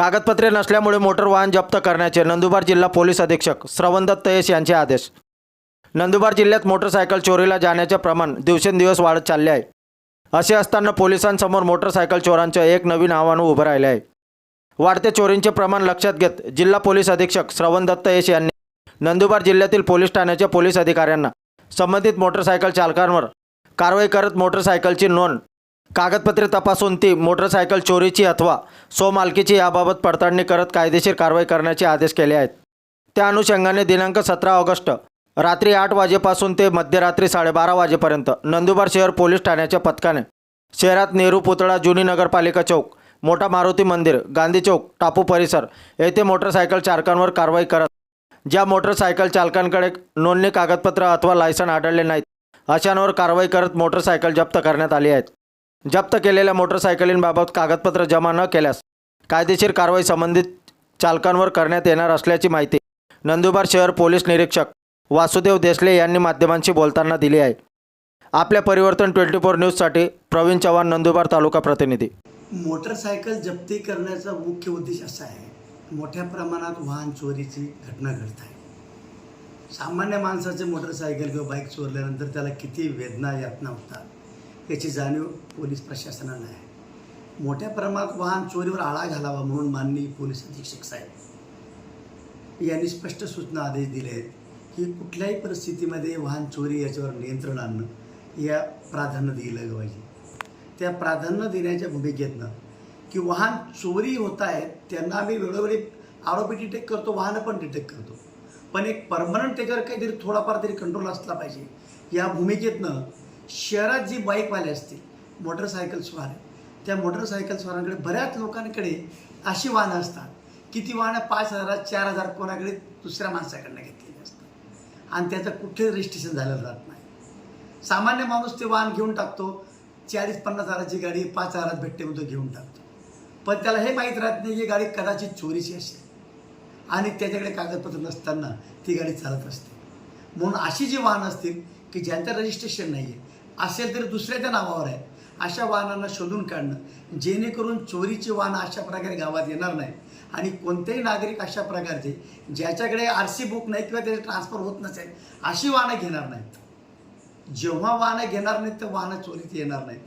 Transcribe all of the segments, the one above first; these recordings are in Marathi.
कागदपत्रे नसल्यामुळे मोटर वाहन जप्त करण्याचे नंदुरबार जिल्हा पोलीस अधीक्षक श्रवणदत्त यश यांचे आदेश. नंदुरबार जिल्ह्यात मोटरसायकल चोरीला जाण्याचे प्रमाण दिवसेंदिवस वाढत चालले आहे. असे असताना पोलिसांसमोर मोटरसायकल चोरांचं एक नवीन आव्हान उभं राहिले आहे. वाढते चोरींचे प्रमाण लक्षात घेत जिल्हा पोलीस अधीक्षक श्रवणदत्त यश यांनी नंदुरबार जिल्ह्यातील पोलीस ठाण्याच्या पोलीस अधिकाऱ्यांना संबंधित मोटरसायकल चालकांवर कारवाई करत मोटरसायकलची नोंद कागदपत्रे तपासून ती मोटरसायकल चोरीची अथवा स्वमालकीची याबाबत पडताळणी करत कायदेशीर कारवाई करण्याचे आदेश केले आहेत. त्या अनुषंगाने दिनांक सतरा ऑगस्ट रात्री आठ वाजेपासून ते मध्यरात्री साडेबारा वाजेपर्यंत नंदुरबार शहर पोलीस ठाण्याच्या पथकाने शहरात नेहरू पुतळा जुनी नगरपालिका चौक मोठा मारुती मंदिर गांधी चौक टापू परिसर येथे मोटरसायकल चालकांवर कारवाई करत ज्या मोटरसायकल चालकांकडे नोंदणी कागदपत्र अथवा लायसन आढळले नाहीत अशांवर कारवाई करत मोटरसायकल जप्त करण्यात आली आहेत. जप्त केलेल्या मोटरसायकलींबाबत कागदपत्र जमा न केल्यास कायदेशीर कारवाई संबंधित चालकांवर करण्यात येणार असल्याची माहिती नंदुरबार शहर पोलीस निरीक्षक वासुदेव देसले यांनी माध्यमांशी बोलताना दिली आहे. आपल्या परिवर्तन ट्वेंटी फोर न्यूजसाठी प्रवीण चव्हाण नंदुरबार तालुका प्रतिनिधी. मोटरसायकल जप्ती करण्याचा मुख्य उद्देश असा आहे मोठ्या प्रमाणात वाहन चोरीची घटना घडत आहे. सामान्य माणसाचे मोटरसायकल किंवा बाईक चोरल्यानंतर त्याला किती वेदना यातना होतात? याची जाणीव पोलीस प्रशासनाला आहे. मोठ्या प्रमाणात वाहन चोरीवर आळा घालावा म्हणून माननीय पोलीस अधीक्षक साहेब यांनी स्पष्ट सूचना आदेश दिले आहेत की कुठल्याही परिस्थितीमध्ये वाहन चोरी याच्यावर नियंत्रण आणणं या प्राधान्य दिलं पाहिजे. त्या प्राधान्य देण्याच्या भूमिकेतनं की वाहन चोरी होत आहेत त्यांना आम्ही वेळोवेळी आरोपी डिटेक्ट करतो वाहनं पण डिटेक्ट करतो. पण एक परमनंट त्याच्यावर काहीतरी थोडाफार तरी कंट्रोल असला पाहिजे. या भूमिकेतनं शहरात जी बाईकवाले असतील मोटरसायकलस्वार त्या मोटरसायकल स्वारांकडे बऱ्याच लोकांकडे अशी वाहनं असतात की ती वाहनं पाच हजारात चार हजार कोणाकडे दुसऱ्या माणसाकडनं घेतलेली असतात. आणि त्याचं कुठे रजिस्ट्रेशन झालेलं जात नाही. सामान्य माणूस ते वाहन घेऊन टाकतो चाळीस पन्नास हजाराची गाडी पाच हजारात भेटते म्हणून तो घेऊन टाकतो. पण त्याला हे माहीत राहत नाही की गाडी कदाचित चोरीची असेल. आणि त्याच्याकडे कागदपत्र नसताना ती गाडी चालत असते. म्हणून अशी जी वाहनं असतील की ज्यांचं रजिस्ट्रेशन नाही आहे असेल तरी दुसऱ्याच्या नावावर आहे. अशा वाहनांना शोधून काढणं जेणेकरून चोरीची वाहनं अशा प्रकारे गावात येणार नाही आणि कोणतेही नागरिक अशा प्रकारचे ज्याच्याकडे आर सी बुक नाही किंवा त्याचे ट्रान्सफर होत नसेल अशी वाहनं घेणार नाहीत. जेव्हा वाहनं घेणार नाहीत तर वाहनं चोरीत येणार नाहीत.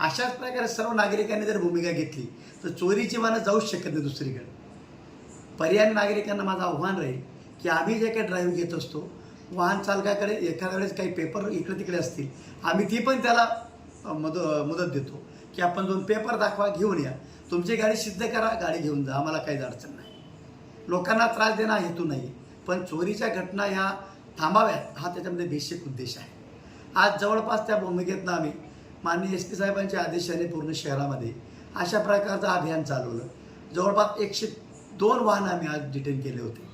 अशाच प्रकारे सर्व नागरिकांनी जर भूमिका घेतली तर चोरीची वाहनं जाऊच शकत नाही दुसरीकडे. पर्यायी नागरिकांना माझं आव्हान राहील की आम्ही जे काही ड्राईव्ह घेत असतो वाहन चालकाकडे एखाद्या वेळेस काही पेपर इकडे तिकडे असतील आम्ही ती पण त्याला मद मदत देतो. की आपण दोन पेपर दाखवा घेऊन या. तुमची गाडी सिद्ध करा गाडी घेऊन जा. आम्हाला काहीच अडचण नाही. लोकांना त्रास देणं हेतू नाही. पण चोरीच्या घटना ह्या थांबाव्यात. हा त्याच्यामध्ये बेसिक उद्देश आहे. आज जवळपास त्या भूमिकेतनं आम्ही माननीय एस पी साहेबांच्या आदेशाने पूर्ण शहरामध्ये अशा प्रकारचं अभियान चालवलं. जवळपास एकशे दोन वाहनं आम्ही आज डिटेन केले होते.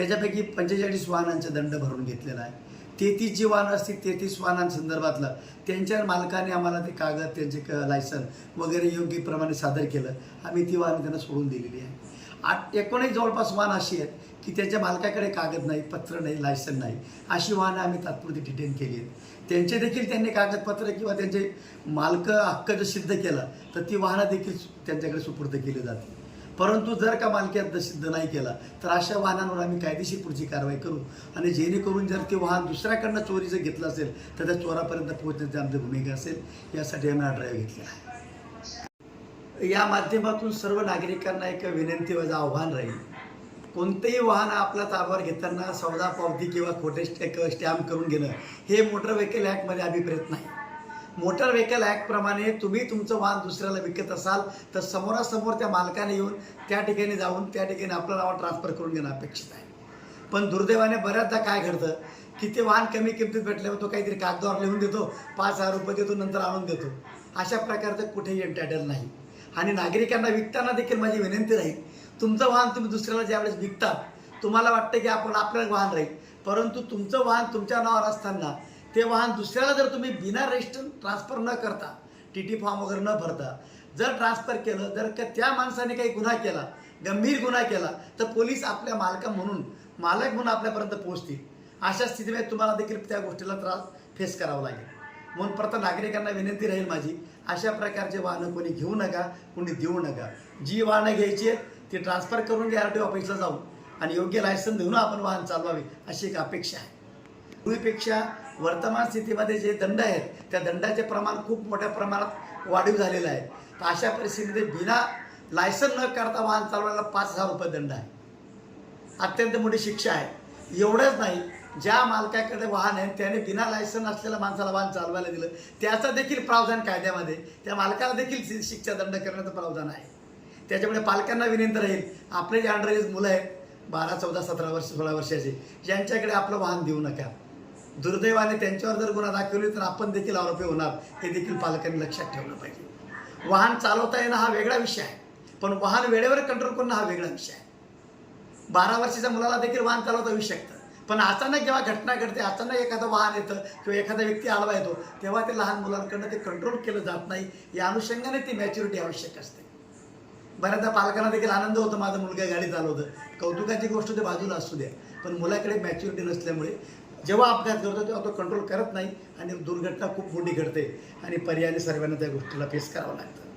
त्याच्यापैकी पंचेचाळीस वाहनांचा दंड भरून घेतलेला आहे. तेहतीस जी वाहनं असतील तेहतीस वाहनांसंदर्भातलं त्यांच्या मालकाने आम्हाला ते कागद त्यांचे क लायसन वगैरे योग्य प्रमाणे सादर केलं. आम्ही ती वाहनं त्यांना सोडून दिलेली आहे. आठ एकोणीस जवळपास वाहन अशी आहेत की त्याच्या मालकाकडे कागद नाही पत्र नाही लायसन नाही. अशी वाहनं आम्ही तात्पुरती डिटेन केली आहेत. त्यांचे देखील त्यांनी कागदपत्र किंवा त्यांचे मालक हक्क जर सिद्ध केला तर ती वाहनं देखील त्यांच्याकडे सुपूर्द केली जातील. परंतु जर का मालकीहक्क सिद्ध नाही केला तर अशा वाहनांवर आम्ही कायदेशीर पुढची कारवाई करू. आणि जेणेकरून जर ते वाहन दुसऱ्याकडनं चोरीचं घेतलं असेल तर त्या चोरापर्यंत पोहोचण्याची आमची भूमिका असेल. यासाठी आम्ही हा ड्राईव्ह घेतला आहे. या माध्यमातून सर्व नागरिकांना एक विनंती माझं आव्हान राहील. कोणतेही वाहन आपल्या ताब्यावर घेताना सौदा पावती किंवा खोटे स्टॅक स्टॅम्प करून घेणं हे मोटर व्हेकल ॲक्टमध्ये अभिप्रेत नाही. मोटर व्हेकल ॲक्टप्रमाणे तुम्ही तुमचं वाहन दुसऱ्याला विकत असाल तर समोरासमोर त्या मालकाने येऊन त्या ठिकाणी जाऊन त्या ठिकाणी आपलं नाव ट्रान्सफर करून घेणं अपेक्षित आहे. पण दुर्दैवाने बऱ्याचदा काय घडतं की ते वाहन कमी किमतीत भेटल्यावर तो काहीतरी कागदावर लिहून देतो पाच हजार रुपये देतो नंतर आणून देतो. अशा प्रकारचं कुठेही एंटायटल नाही. आणि नागरिकांना विकताना देखील माझी विनंती राहील तुमचं वाहन तुम्ही दुसऱ्याला ज्यावेळेस विकतात तुम्हाला वाटतं की आपण आपलं वाहन राहील परंतु तुमचं वाहन तुमच्या नावावर असताना ते वाहन दुसऱ्याला जर तुम्ही बिना रजिस्टर ट्रान्सफर न करता टी टी फॉर्म वगैरे न भरता जर ट्रान्सफर केलं जर का त्या माणसाने काही गुन्हा केला गंभीर गुन्हा केला तर पोलीस आपल्या मालका म्हणून मालक म्हणून आपल्यापर्यंत पोहोचतील. अशा स्थितीमध्ये तुम्हाला देखील त्या गोष्टीला त्रास फेस करावा लागेल. म्हणून प्रथम नागरिकांना विनंती राहील माझी अशा प्रकारचे वाहनं कोणी घेऊ नका कोणी देऊ नका. जी वाहनं घ्यायची आहेत ती ट्रान्सफर करून घ्या आर टी ऑफिसला जाऊन आणि योग्य लायसन देऊन आपण वाहन चालवावे अशी एक अपेक्षा आहे. पूर्वीपेक्षा वर्तमान स्थितीमध्ये जे दंड आहेत त्या दंडाचे प्रमाण खूप मोठ्या प्रमाणात वाढीव झालेलं आहे. तर अशा परिस्थितीमध्ये बिना लायसन न करता वाहन चालवायला पाच हजार रुपये दंड आहे. अत्यंत मोठी शिक्षा आहे. एवढंच नाही ज्या मालकाकडे वाहन आहे त्याने बिना लायसन असलेल्या माणसाला वाहन चालवायला दिलं. त्याचं देखील प्रावधान कायद्यामध्ये त्या मालकाला देखील शि- शिक्षा दंड करण्याचं प्रावधान आहे. त्याच्यामुळे पालकांना विनंती राहील आपले जे अंडर एज मुलं आहेत बारा चौदा सतरा वर्ष सोळा वर्षाचे ज्यांच्याकडे आपलं वाहन देऊ नका. दुर्दैवाने त्यांच्यावर जर गुन्हा दाखवली तर आपण देखील आरोपी होणार. हे देखील पालकांनी लक्षात ठेवलं पाहिजे. वाहन चालवता येणं हा वेगळा विषय आहे. पण वाहन वेळेवर कंट्रोल करणं हा वेगळा विषय आहे. बारा वर्षाच्या मुलाला देखील वाहन चालवता येऊ शकतं. पण अचानक जेव्हा घटना घडते अचानक एखादं वाहन येतं किंवा एखादा व्यक्ती आडवा येतो तेव्हा ते लहान मुलांकडनं ते कंट्रोल केलं जात नाही. या अनुषंगाने ती मॅच्युरिटी आवश्यक असते. बऱ्याचदा पालकांना देखील आनंद होतो माझा मुलगा गाडी चालवतं कौतुकाची गोष्ट ते बाजूला असू द्या. पण मुलाकडे मॅच्युरिटी नसल्यामुळे जेव्हा अपघात करतो तेव्हा तो कंट्रोल करत नाही आणि दुर्घटना खूप मोठी घडते. आणि पर्यायाने सर्वांना त्या गोष्टीला फेस करावं लागतं.